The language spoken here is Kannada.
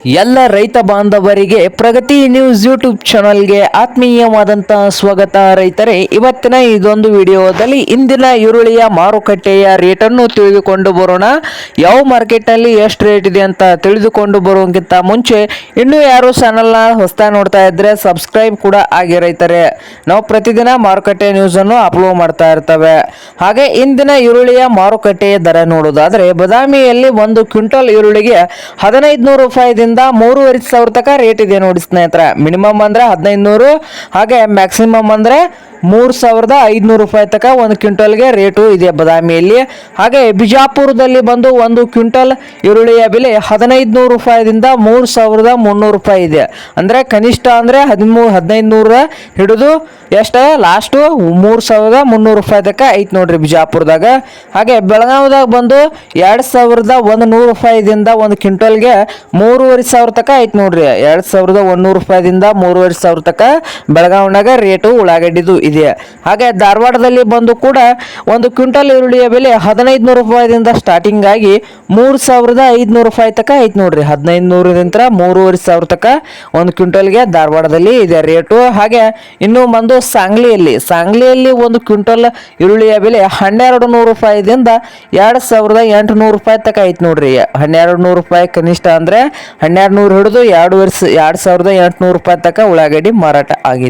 ಎಲ್ಲ ರೈತ ಬಾಂಧವರಿಗೆ ಪ್ರಗತಿ ನ್ಯೂಸ್ ಯೂಟ್ಯೂಬ್ ಚಾನಲ್ಗೆ ಆತ್ಮೀಯವಾದಂತಹ ಸ್ವಾಗತ. ರೈತರೇ, ಇವತ್ತಿನ ಇದೊಂದು ವಿಡಿಯೋದಲ್ಲಿ ಇಂದಿನ ಈರುಳ್ಳಿಯ ಮಾರುಕಟ್ಟೆಯ ರೇಟನ್ನು ತಿಳಿದುಕೊಂಡು ಬರೋಣ. ಯಾವ ಮಾರ್ಕೆಟ್ನಲ್ಲಿ ಎಷ್ಟು ರೇಟ್ ಇದೆ ಅಂತ ತಿಳಿದುಕೊಂಡು ಬರೋಕ್ಕಿಂತ ಮುಂಚೆ ಇನ್ನೂ ಯಾರು ಚಾನಲ್ನ ಹೊಸ್ತಾ ನೋಡ್ತಾ ಇದ್ರೆ ಸಬ್ಸ್ಕ್ರೈಬ್ ಕೂಡ ಆಗಿ ರೈತರೆ. ನಾವು ಪ್ರತಿದಿನ ಮಾರುಕಟ್ಟೆ ನ್ಯೂಸನ್ನು ಅಪ್ಲೋಡ್ ಮಾಡ್ತಾ ಇರ್ತವೆ. ಹಾಗೆ ಇಂದಿನ ಈರುಳ್ಳಿಯ ಮಾರುಕಟ್ಟೆಯ ದರ ನೋಡೋದಾದರೆ, ಬದಾಮಿಯಲ್ಲಿ ಒಂದು ಕ್ವಿಂಟಲ್ ಈರುಳ್ಳಿಗೆ ಹದಿನೈದು ನೂರು ರೂಪಾಯಿದಿಂದ ಮೂರುವರೆ ಸಾವಿರ ತನಕ ರೇಟ್ ಇದೆ ನೋಡಿ ಸ್ನೇಹಿತರ. ಮಿನಿಮಮ್ ಅಂದ್ರೆ ಹದಿನೈದು ನೂರು ಹಾಗೆ ಮ್ಯಾಕ್ಸಿಮಮ್ ಅಂದ್ರೆ ಮೂರು ಸಾವಿರದ ಐದುನೂರು ರೂಪಾಯಿ ತನಕ ಒಂದು ಕ್ವಿಂಟಲ್ಗೆ ರೇಟು ಇದೆ ಬದಾಮಿಯಲ್ಲಿ. ಹಾಗೆ ಬಿಜಾಪುರದಲ್ಲಿ ಬಂದು ಒಂದು ಕ್ವಿಂಟಲ್ ಈರುಳ್ಳಿಯ ಬೆಲೆ ಹದಿನೈದು ನೂರು ರೂಪಾಯಿದಿಂದ ಮೂರು ಸಾವಿರದ ಮುನ್ನೂರು ರೂಪಾಯಿ ಇದೆ. ಅಂದರೆ ಕನಿಷ್ಠ ಅಂದರೆ ಹದಿಮೂರು ಹದಿನೈದು ನೂರ ಹಿಡಿದು ಎಷ್ಟು ಲಾಸ್ಟು ಮೂರು ಸಾವಿರದ ಮುನ್ನೂರು ರೂಪಾಯಿ ತನಕ ಐತೆ ನೋಡ್ರಿ ಬಿಜಾಪುರದಾಗ. ಹಾಗೆ ಬೆಳಗಾವಿದಾಗ ಬಂದು ಎರಡು ಸಾವಿರದ ಒಂದು ನೂರು ರೂಪಾಯಿದಿಂದ ಒಂದು ಕ್ವಿಂಟಲ್ಗೆ ಮೂರುವರೆ ಸಾವಿರ ತನಕ ಐತೆ ನೋಡ್ರಿ. ಎರಡು ಸಾವಿರದ ಒಂದೂರು ರೂಪಾಯಿದಿಂದ ಮೂರುವರೆ ಸಾವಿರ ತನಕ ಬೆಳಗಾವಿನಾಗ ರೇಟು ಉಳ್ಳಾಗಡ್ಡಿದು ಇದೆ. ಹಾಗೆ ಧಾರವಾಡದಲ್ಲಿ ಬಂದು ಕೂಡ ಒಂದು ಕ್ವಿಂಟಲ್ ಈರುಳ್ಳಿಯ ಬೆಲೆ ಹದಿನೈದು ನೂರು ರೂಪಾಯಿದಿಂದ ಸ್ಟಾರ್ಟಿಂಗ್ ಆಗಿ ಮೂರು ಸಾವಿರದ ಐದುನೂರು ರೂಪಾಯಿ ತನಕ ಐತೆ ನೋಡ್ರಿ. ಹದಿನೈದು ನೂರದಿಂದ ಮೂರುವರೆ ಸಾವಿರ ತನಕ ಒಂದು ಕ್ವಿಂಟಲ್ಗೆ ಧಾರವಾಡದಲ್ಲಿ ಇದೆ ರೇಟು. ಹಾಗೆ ಇನ್ನು ಬಂದು ಸಾಂಗ್ಲಿಯಲ್ಲಿ ಸಾಂಗ್ಲಿಯಲ್ಲಿ ಒಂದು ಕ್ವಿಂಟಲ್ ಈರುಳ್ಳಿಯ ಬೆಲೆ ಹನ್ನೆರಡು ನೂರು ರೂಪಾಯಿದಿಂದ ಎರಡು ಸಾವಿರದ ಎಂಟುನೂರು ರೂಪಾಯಿ ತನಕ ಐತೆ ನೋಡ್ರಿ. ಹನ್ನೆರಡು ನೂರು ರೂಪಾಯಿ ಕನಿಷ್ಠ ಅಂದರೆ ಹನ್ನೆರಡು ನೂರು ಹಿಡಿದು ಎರಡು ವರ್ಷ, ಎರಡು ಸಾವಿರದ ಎಂಟುನೂರು ರೂಪಾಯಿ ತನಕ ಉಳ್ಳಾಗಡ್ಡಿ ಮಾರಾಟ ಆಗಿದೆ